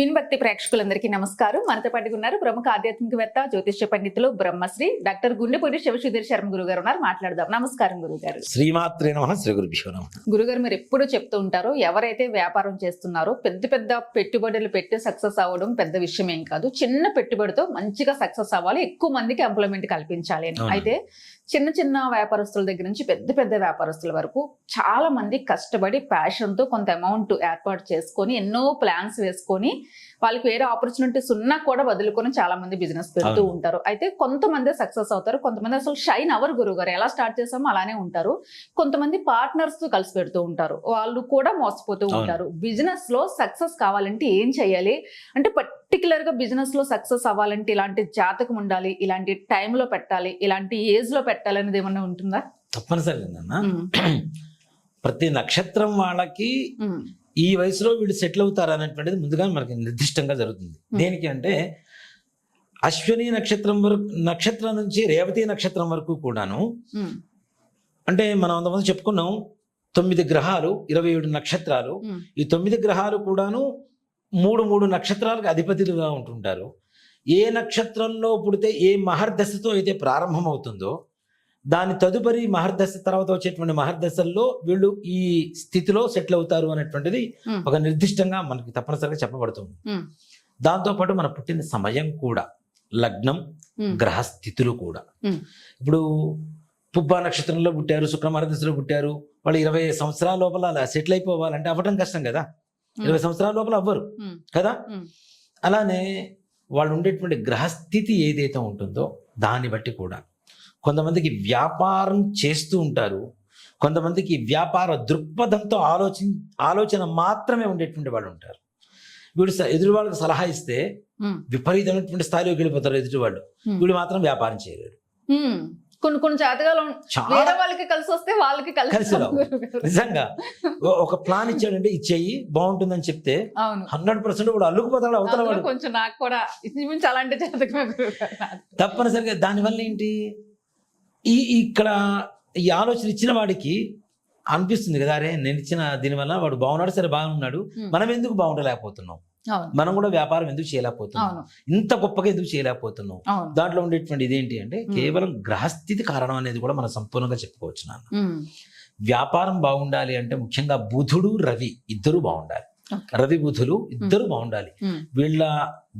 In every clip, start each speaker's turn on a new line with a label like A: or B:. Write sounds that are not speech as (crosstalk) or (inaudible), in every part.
A: విన్భక్తి ప్రేక్షకులందరికీ నమస్కారం. మనతో పాటు ఉన్నారు ప్రముఖ ఆధ్యాత్మికవేత్త జ్యోతిష్య పండితులు బ్రహ్మశ్రీ డాక్టర్ గుండెపూడి శివసుధీర్ శర్మ గురువు గారు ఉన్నారు. మాట్లాడదాం. నమస్కారం గురుగారు.
B: శ్రీమాత్రే నమ. శ్రీ గురుభ్యో నమ.
A: గురుగారు మీరు ఎప్పుడు చెప్తూ ఉంటారు ఎవరైతే వ్యాపారం చేస్తున్నారో పెద్ద పెద్ద పెట్టుబడులు పెట్టి సక్సెస్ అవ్వడం పెద్ద విషయం ఏం కాదు. చిన్న పెట్టుబడితో మంచిగా సక్సెస్ అవ్వాలి. ఎక్కువ మందికి ఎంప్లాయ్మెంట్ కల్పించాలి. అయితే చిన్న చిన్న వ్యాపారస్తుల దగ్గర నుంచి పెద్ద పెద్ద వ్యాపారస్తుల వరకు చాలా మంది కష్టపడి ప్యాషన్తో తో కొంత అమౌంట్ ఏర్పాటు చేసుకొని ఎన్నో ప్లాన్స్ వేసుకొని వాళ్ళకి వేరే ఆపర్చునిటీస్ ఉన్నా కూడా వదులుకొని చాలా మంది బిజినెస్ పెడుతూ. ఉంటారు. అయితే కొంతమంది సక్సెస్ అవుతారు కొంతమంది అసలు షైన్ అవర్ గురువు గారు ఎలా స్టార్ట్ చేసామో అలానే ఉంటారు. కొంతమంది పార్ట్నర్స్తో కలిసి పెడుతూ ఉంటారు. వాళ్ళు కూడా మోసపోతూ. ఉంటారు. బిజినెస్లో సక్సెస్ కావాలంటే ఏం చేయాలి? అంటే పర్టికులర్గా బిజినెస్లో సక్సెస్ అవ్వాలంటే ఇలాంటి జాతకం ఉండాలి ఇలాంటి టైంలో పెట్టాలి ఇలాంటి ఏజ్లో పెట్టాలి అనేది ఏమన్నా ఉంటుందా?
B: తప్పనిసరిగా
A: ఉమ్,
B: ప్రతి నక్షత్రం వాళ్ళకి ఈ వయసులో వీళ్ళు సెటిల్ అవుతారు అనేటువంటిది ముందుగా మనకి నిర్దిష్టంగా జరుగుతుంది. దేనికి అంటే అశ్విని నక్షత్రం వరకు నక్షత్రం నుంచి రేవతి నక్షత్రం వరకు కూడాను అంటే మనం అంతమంది చెప్పుకున్నాం తొమ్మిది గ్రహాలు ఇరవై ఏడు నక్షత్రాలు. ఈ తొమ్మిది గ్రహాలు కూడాను మూడు మూడు నక్షత్రాలకు అధిపతులుగా ఉంటుంటారు. ఏ నక్షత్రంలో పుడితే ఏ మహర్దశతో అయితే ప్రారంభమవుతుందో దాని తదుపరి మహర్దశ తర్వాత వచ్చేటువంటి మహర్దశల్లో వీళ్ళు ఈ స్థితిలో సెటిల్ అవుతారు అనేటువంటిది ఒక నిర్దిష్టంగా మనకి తప్పనిసరిగా చెప్పబడుతుంది. దాంతోపాటు మన పుట్టిన సమయం కూడా లగ్నం
A: ఉమ్,
B: గ్రహ స్థితులు కూడా. ఇప్పుడు పుబ్బా నక్షత్రంలో పుట్టారు శుక్ర మహర్దశలో పుట్టారు వాళ్ళు ఇరవై సంవత్సరాల లోపల అలా సెటిల్ అయిపోవాలంటే అవ్వడం కష్టం కదా. ఇరవై సంవత్సరాల లోపల అవ్వరు కదా. అలానే వాళ్ళు ఉండేటువంటి గ్రహస్థితి ఏదైతే ఉంటుందో దాన్ని బట్టి కూడా కొంతమందికి వ్యాపారం చేస్తూ ఉంటారు. కొంతమందికి వ్యాపార దృక్పథంతో ఆలోచన ఆలోచన మాత్రమే ఉండేటువంటి వాళ్ళు ఉంటారు. వీడు ఎదురు వాళ్ళకి సలహా ఇస్తే విపరీతమైనటువంటి స్థాయిలోకి వెళ్ళిపోతారు ఎదుటి వాళ్ళు. వీడు మాత్రం వ్యాపారం చేయలేరు.
A: కొన్ని కొన్ని జాతకాలు వేరే వాళ్ళకి కలిసి వస్తే వాళ్ళకి కలిసి. (laughs)
B: నిజంగా. ఒక ప్లాన్ ఇచ్చాడంటే ఇచ్చేయి బాగుంటుందని చెప్తే హండ్రెడ్ పర్సెంట్ వాడు అల్లుకుపోతాడు అవతల
A: కొంచెం నాకు కూడా అలాంటి జాతకమే.
B: తప్పనిసరిగా దానివల్ల ఏంటి? ఈ ఇక్కడ ఈ ఆలోచన ఇచ్చిన వాడికి అనిపిస్తుంది కదా అరే నేను ఇచ్చిన దీనివల్ల వాడు బాగున్నాడు సరే బాగున్నాడు. మనం ఎందుకు బాగుండలేకపోతున్నాం? మనం కూడా వ్యాపారం ఎందుకు చేయలేకపోతున్నాం? ఇంత గొప్పగా ఎందుకు చేయలేకపోతున్నాం? దాంట్లో ఉండేటువంటి ఇదేంటి అంటే. కేవలం గ్రహస్థితి కారణం అనేది కూడా మనం సంపూర్ణంగా చెప్పుకోవచ్చు నాన్న. వ్యాపారం బాగుండాలి అంటే ముఖ్యంగా బుధుడు రవి ఇద్దరు బాగుండాలి. రవి బుధులు ఇద్దరు బాగుండాలి. వీళ్ళ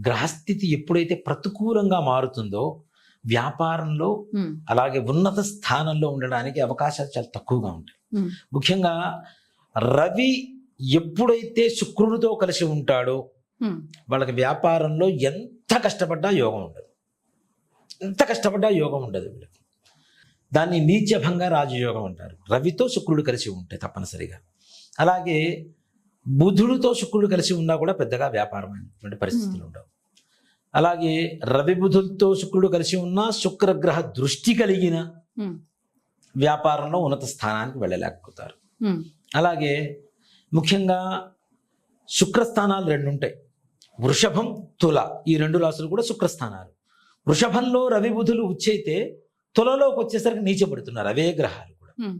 B: గ్రహస్థితి ఎప్పుడైతే ప్రతికూలంగా మారుతుందో వ్యాపారంలో అలాగే ఉన్నత స్థానంలో ఉండడానికి అవకాశాలు చాలా తక్కువగా ఉంటాయి. ముఖ్యంగా రవి ఎప్పుడైతే శుక్రుడితో కలిసి ఉంటాడో వాళ్ళకి వ్యాపారంలో ఎంత కష్టపడ్డా యోగం ఉండదు. ఎంత కష్టపడ్డా యోగం ఉండదు వీళ్ళకి. దాన్ని నీచభంగ రాజయోగం అంటారు. రవితో శుక్రుడు కలిసి ఉంటే తప్పనిసరిగా. అలాగే బుధుడితో శుక్రుడు కలిసి ఉన్నా కూడా పెద్దగా వ్యాపారమైనటువంటి పరిస్థితులు ఉండవు. అలాగే రవి బుధులతో శుక్రుడు కలిసి ఉన్నా శుక్రగ్రహ దృష్టి కలిగిన
A: ఉమ్,
B: వ్యాపారంలో ఉన్నత స్థానానికి వెళ్ళలేకపోతారు.
A: ఉమ్,
B: అలాగే ముఖ్యంగా శుక్రస్థానాలు రెండు ఉంటాయి. వృషభం తుల ఈ రెండు రాసులు కూడా శుక్రస్థానాలు. వృషభంలో రవి బుధులు ఉచ్చైతే తులలోకి వచ్చేసరికి నీచపడుతున్నారు అవే గ్రహాలు కూడా.
A: ఉమ్,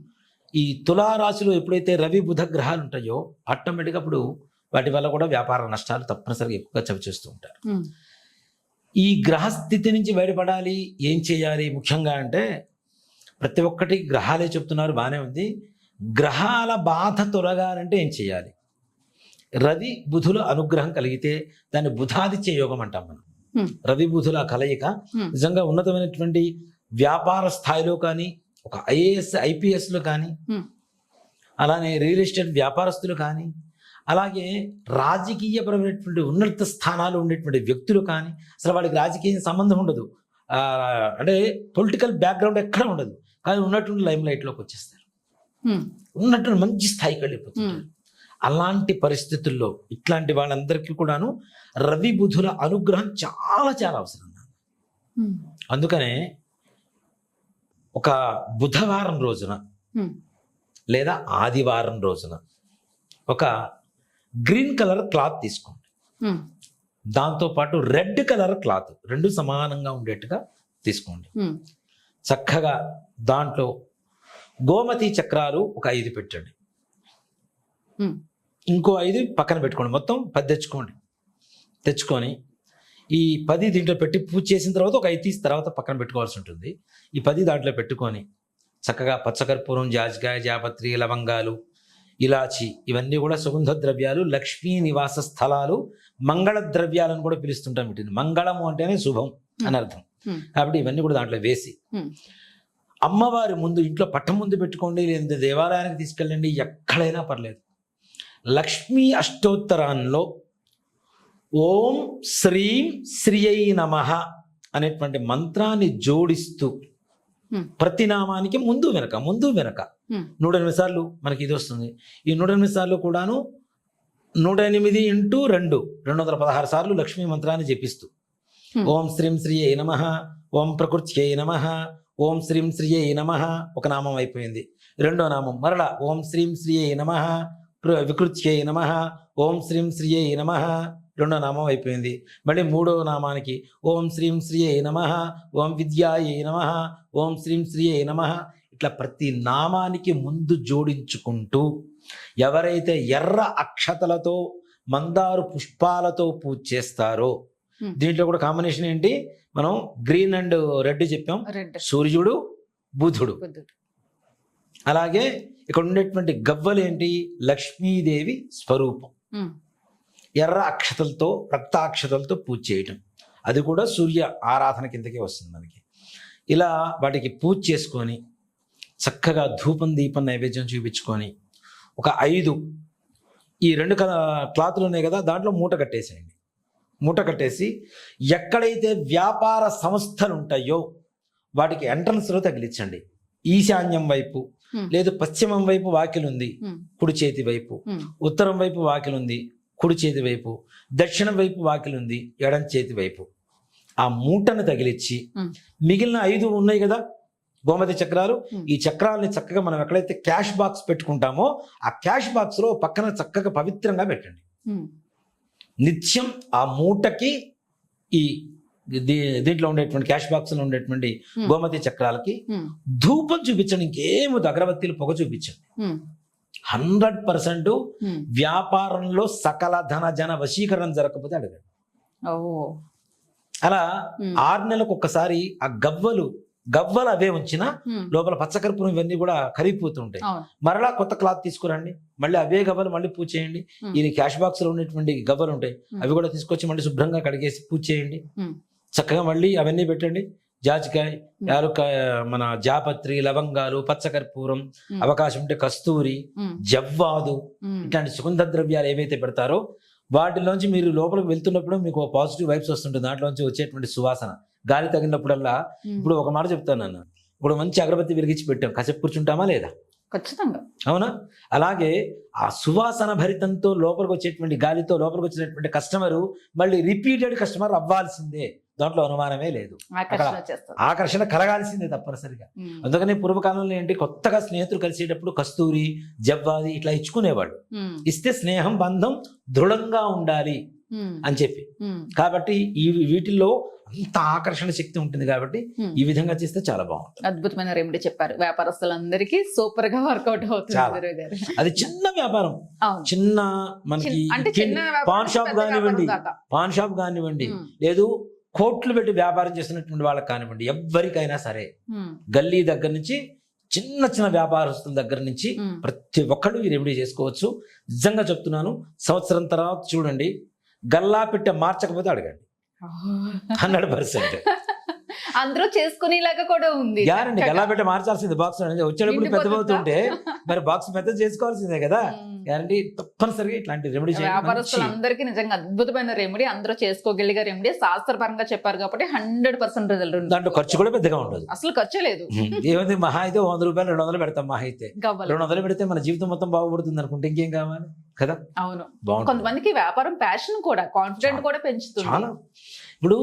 B: ఈ తులా రాశిలో ఎప్పుడైతే రవి బుధ గ్రహాలు ఉంటాయో ఆటోమేటిక్గా అప్పుడు వాటి వల్ల కూడా వ్యాపార నష్టాలు తప్పనిసరిగా ఎక్కువగా చవిచేస్తూ ఉంటారు. ఈ గ్రహస్థితి నుంచి బయటపడాలి ఏం చేయాలి ముఖ్యంగా అంటే ప్రతి ఒక్కటి గ్రహాలే చెప్తున్నారు బాగానే ఉంది గ్రహాల బాధ తొలగాలంటే ఏం చేయాలి రవి బుధుల అనుగ్రహం కలిగితే దాన్ని బుధాదిత్య యోగం అంటాం మనం. రవి బుధుల కలయిక. నిజంగా ఉన్నతమైనటువంటి వ్యాపార స్థాయిలో కానీ ఒక ఐఏఎస్ ఐపీఎస్లో కానీ. అలానే రియల్ ఎస్టేట్ వ్యాపారస్తులు కానీ అలాగే రాజకీయపరమైనటువంటి ఉన్నత స్థానాలు ఉండేటువంటి వ్యక్తులు కానీ అసలు వాళ్ళకి రాజకీయ సంబంధం ఉండదు. అంటే పొలిటికల్ బ్యాక్గ్రౌండ్ ఎక్కడ ఉండదు. కానీ ఉన్నటువంటి లైమ్ లైట్లోకి వచ్చేస్తారు ఉన్నటువంటి మంచి స్థాయికి వెళ్ళిపోతుంటారు
A: Hmm.
B: అలాంటి పరిస్థితుల్లో ఇట్లాంటి వాళ్ళందరికీ కూడాను రవి బుధుల అనుగ్రహం చాలా చాలా అవసరం. అందుకనే ఒక బుధవారం రోజున లేదా ఆదివారం రోజున ఒక గ్రీన్ కలర్ క్లాత్ తీసుకోండి. దాంతోపాటు రెడ్ కలర్ క్లాత్ రెండు సమానంగా ఉండేట్టుగా తీసుకోండి. చక్కగా దాంట్లో గోమతి చక్రాలు ఒక ఐదు పెట్టండి. ఇంకో ఐదు పక్కన పెట్టుకోండి. మొత్తం పది తెచ్చుకోండి. తెచ్చుకొని ఈ పది దీంట్లో పెట్టి పూజ చేసిన తర్వాత ఒక ఐదు తీసి తర్వాత పక్కన పెట్టుకోవాల్సి ఉంటుంది. ఈ పది దాంట్లో పెట్టుకొని చక్కగా పచ్చకర్పూరం జాజికాయ జాపత్రి లవంగాలు ఇలాచి ఇవన్నీ కూడా సుగంధ ద్రవ్యాలు లక్ష్మీ నివాస స్థలాలు మంగళ ద్రవ్యాలను కూడా పిలుస్తుంటాం వీటిని మంగళము అంటేనే శుభం అని అర్థం. కాబట్టి ఇవన్నీ కూడా దాంట్లో వేసి. అమ్మవారి ముందు ఇంట్లో పట్టం ముందు పెట్టుకోండి లేదా దేవాలయానికి తీసుకెళ్ళండి ఎక్కడైనా పర్లేదు లక్ష్మీ అష్టోత్తరాల్లో ఓం శ్రీం శ్రీయై నమ అనేటువంటి మంత్రాన్ని జోడిస్తూ. ప్రతి నామానికి ముందు వెనక ముందు వెనక.
A: Hmm.
B: నూట ఎనిమిది సార్లు మనకి ఇది వస్తుంది. ఈ నూట ఎనిమిది సార్లు కూడాను నూట ఎనిమిది ఇంటూ రెండు రెండు వందల పదహారు సార్లు లక్ష్మీ మంత్రాన్ని జపిస్తూ.
A: Hmm.
B: ఓం శ్రీం శ్రీయై నమ ఓం ప్రకృత్యై నమ ఓం శ్రీం శ్రీయై నమ ఒక నామం అయిపోయింది. రెండో నామం మరలా ఓం శ్రీం శ్రీయై నమ వికృత్యై నమ ఓం శ్రీం శ్రీయై నమ రెండో నామం అయిపోయింది. మళ్ళీ మూడో నామానికి ఓం శ్రీం శ్రీయై నమ ఓం విద్యాయై నమ ఓం శ్రీం శ్రీయై నమ. ఇట్లా ప్రతి నామానికి ముందు జోడించుకుంటూ ఎవరైతే ఎర్ర అక్షతలతో మందారు పుష్పాలతో పూజ చేస్తారో. దీంట్లో కూడా కాంబినేషన్ ఏంటి? మనం గ్రీన్ అండ్ రెడ్ చెప్పాం. సూర్యుడు బుధుడు. అలాగే ఇక్కడ ఉండేటువంటి గవ్వలు ఏంటి? లక్ష్మీదేవి స్వరూపం. ఎర్ర అక్షతలతో రక్తాక్షతలతో పూజ చేయటం. అది కూడా సూర్య ఆరాధన కిందకే వస్తుంది మనకి. ఇలా వాటికి పూజ చేసుకొని చక్కగా ధూపం దీపం నైవేద్యం చూపించుకొని ఒక ఐదు ఈ రెండు క- క్లాతులు ఉన్నాయి కదా దాంట్లో మూట కట్టేసేయండి. మూట కట్టేసి ఎక్కడైతే వ్యాపార సంస్థలు ఉంటాయో వాటికి ఎంట్రన్స్లో తగిలించండి. ఈశాన్యం వైపు. లేదు పశ్చిమం వైపు వాకిలు ఉంది
A: ఉమ్,
B: కుడి చేతి వైపు ఉత్తరం వైపు వాకిలి ఉంది కుడి చేతి వైపు దక్షిణం వైపు వాకిలి ఉంది ఎడం చేతి వైపు. ఆ మూటను తగిలిచ్చి. మిగిలిన ఐదు ఉన్నాయి కదా గోమతి చక్రాలు. ఈ చక్రాలని చక్కగా మనం ఎక్కడైతే క్యాష్ బాక్స్ పెట్టుకుంటామో ఆ క్యాష్ బాక్స్లో పక్కన చక్కగా పవిత్రంగా పెట్టండి. నిత్యం ఆ మూటకి ఈ దీంట్లో ఉండేటువంటి క్యాష్ బాక్స్లో ఉండేటువంటి. గోమతి చక్రాలకి ధూపం చూపించండి ఇంకేముంది అగరబత్తీలు పొగ చూపించండి. Hundred percent. వ్యాపారంలో సకల ధన జన వశీకరణం జరగకపోతే అడగండి. అలా ఆరు నెలలకు ఒక్కసారి ఆ గవ్వలు గవ్వలు అవే ఉంచినా లోపల పచ్చకర్పూరం ఇవన్నీ కూడా కరిగిపోతూ ఉంటాయి
A: అవును.
B: మరలా కొత్త క్లాత్ తీసుకురండి. మళ్ళీ అవే గవ్వలు మళ్ళీ పూజ చేయండి.
A: Hmm.
B: ఈ క్యాష్ బాక్స్లో ఉన్నటువంటి గవ్వలు ఉంటాయి. అవి కూడా తీసుకొచ్చి మళ్ళీ శుభ్రంగా కడిగేసి పూజ చేయండి. చక్కగా మళ్ళీ అవన్నీ పెట్టండి. జాజికాయ యాలుకాయ మన జాపత్రి లవంగాలు పచ్చకర్పూరం. అవకాశం ఉంటే కస్తూరి జవ్వాదు ఇట్లాంటి సుగంధ ద్రవ్యాలు ఏవైతే పెడతారో వాటిలోంచి మీరు లోపలికి వెళ్తున్నప్పుడు మీకు పాజిటివ్ వైబ్స్ వస్తుంటుంది. దాంట్లోంచి వచ్చేటువంటి సువాసన. గాలి తగినప్పుడల్లా. ఇప్పుడు ఒక మాట చెప్తాను నన్ను. ఇప్పుడు మంచి అగరబత్తి వెలిగించి పెట్టాం. కాసేపు కూర్చుంటామా లేదా?
A: ఖచ్చితంగా.
B: అవునా? అలాగే ఆ సువాసన భరితంతో లోపలికి వచ్చేటువంటి గాలితో లోపలికి వచ్చినటువంటి కస్టమర్ మళ్ళీ రిపీటెడ్ కస్టమర్ అవ్వాల్సిందే. దాంట్లో అనుమానమే లేదు.
A: ఆకర్షణ
B: కలగాల్సిందే తప్పనిసరిగా. అందుకని పూర్వకాలంలో ఏంటి కొత్తగా స్నేహితులు కలిసేటప్పుడు కస్తూరి జవ్వాది ఇట్లా ఇచ్చుకునేవాళ్ళు.
A: ఉమ్,
B: ఇస్తే స్నేహం బంధం దృఢంగా ఉండాలి అని చెప్పి. కాబట్టి ఈ వీటిల్లో అంత ఆకర్షణ శక్తి ఉంటుంది కాబట్టి. ఈ విధంగా చేస్తే చాలా బాగుంటుంది.
A: అద్భుతమైన రెమెడీ చెప్పారు. వ్యాపారస్తులందరికీ సూపర్గా వర్కౌట్ అవుతుంది
B: అది చిన్న వ్యాపారం. చిన్న మనకి పాన్ షాప్ కానివ్వండి. పాన్ షాప్ కానివ్వండి. లేదు కోట్లు పెట్టి వ్యాపారం చేస్తున్నటువంటి వాళ్ళకి కానివ్వండి ఎవరికైనా సరే గల్లీ దగ్గర నుంచి చిన్న చిన్న వ్యాపారస్తుల దగ్గర నుంచి. ప్రతి ఒక్కళ్ళు ఈ రెమెడీ చేసుకోవచ్చు. నిజంగా చెప్తున్నాను సంవత్సరం తర్వాత చూడండి గల్లా పెట్టే మార్చకపోతే అడగండి. Hundred percent.
A: అందరూ చేసుకునేలాగా కూడా ఉంది. చక్కగా.
B: గల్లా పెట్టే మార్చాల్సింది బాక్స్ అనేది వచ్చేటప్పుడు? పెద్దబోతుంటే మరి బాక్స్ పెద్ద చేసుకోవాల్సిందే కదా. గ్యారంటీ తప్పనిసరిగా ఇట్లాంటి రెమెడీ
A: వ్యాపారస్తులందరికీ నిజంగా అద్భుతమైన రెమెడీ అందరూ చేసుకోగలిగే రెమెడీ శాస్త్రపరంగా చెప్పారు కాబట్టి హండ్రెడ్ పర్సెంట్ రిజల్ట్ ఉంది
B: దాంట్లో ఖర్చు కూడా పెద్దగా ఉండదు.
A: అసలు ఖర్చు లేదు.
B: ఏమైంది మహా అయితే వంద రూపాయలు రెండు వందలు పెడతాం మహా అయితే. రెండు వందలు పెడితే మన జీవితం మొత్తం బాగుపడుతుంది అనుకుంటే ఇంకేం కావాలి? కదా?
A: అవును. కొంతమందికి వ్యాపారం ప్యాషన్ కూడా కాన్ఫిడెంట్ కూడా పెంచుతుంది.
B: ఇప్పుడు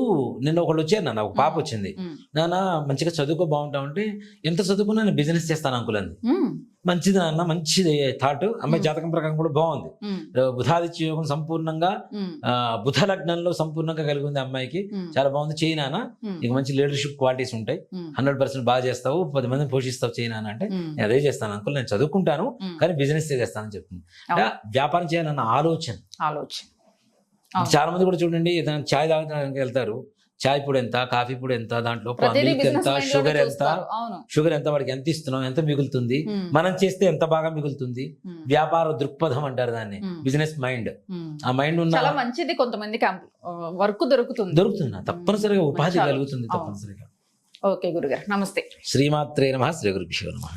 B: నిన్న ఒకళ్ళు వచ్చారు నాన్న ఒక పాప వచ్చింది. నాన్న మంచిగా చదువుకో బాగుంటావు అంటే ఎంత చదువుకున్నా నేను బిజినెస్ చేస్తాను అంకుల్
A: ఉమ్,
B: మంచిది నాన్న మంచిది థాట్ అమ్మాయి. జాతకం ప్రకారం కూడా బాగుంది. బుధాదిత్య యోగం సంపూర్ణంగా బుధ లగ్నంలో సంపూర్ణంగా కలిగి ఉంది అమ్మాయికి. చాలా బాగుంది. చేయి నాన్న.
A: ఉమ్,
B: నీకు మంచి లీడర్షిప్ క్వాలిటీస్ ఉంటాయి. హండ్రెడ్ పర్సెంట్ బాగా చేస్తావు పది మందిని పోషిస్తావు చేయి నాన్న అంటే నేను అదే చేస్తాను అంకుల్ నేను చదువుకుంటాను. కానీ బిజినెస్ చేస్తానని చెప్తుంది. వ్యాపారం చేయాలన్న ఆలోచన.
A: ఆలోచన.
B: చాలా మంది కూడా చూడండి ఏదైనా చాయ్ తాగడానికి వెళ్తారు. చాయ్ పొడి ఎంత కాఫీ పొడి ఎంత దాంట్లో మిల్క్ ఎంత షుగర్ ఎంత షుగర్ ఎంత వాడికి ఎంత ఇస్తున్నాం ఎంత మిగులుతుంది? మనం చేస్తే ఎంత బాగా మిగులుతుంది? వ్యాపార దృక్పథం అంటారు దాన్ని. Business mind. ఆ మైండ్ ఉన్న
A: మంచిది కొంతమందికి వర్క్ దొరుకుతుంది.
B: దొరుకుతుంది? తప్పనిసరిగా ఉపాధి. కలుగుతుంది. తప్పనిసరిగా.
A: ఓకే గురుగారు నమస్తే.
B: శ్రీమాత్రే నమ శ్రీ గురుభ్యో నమ.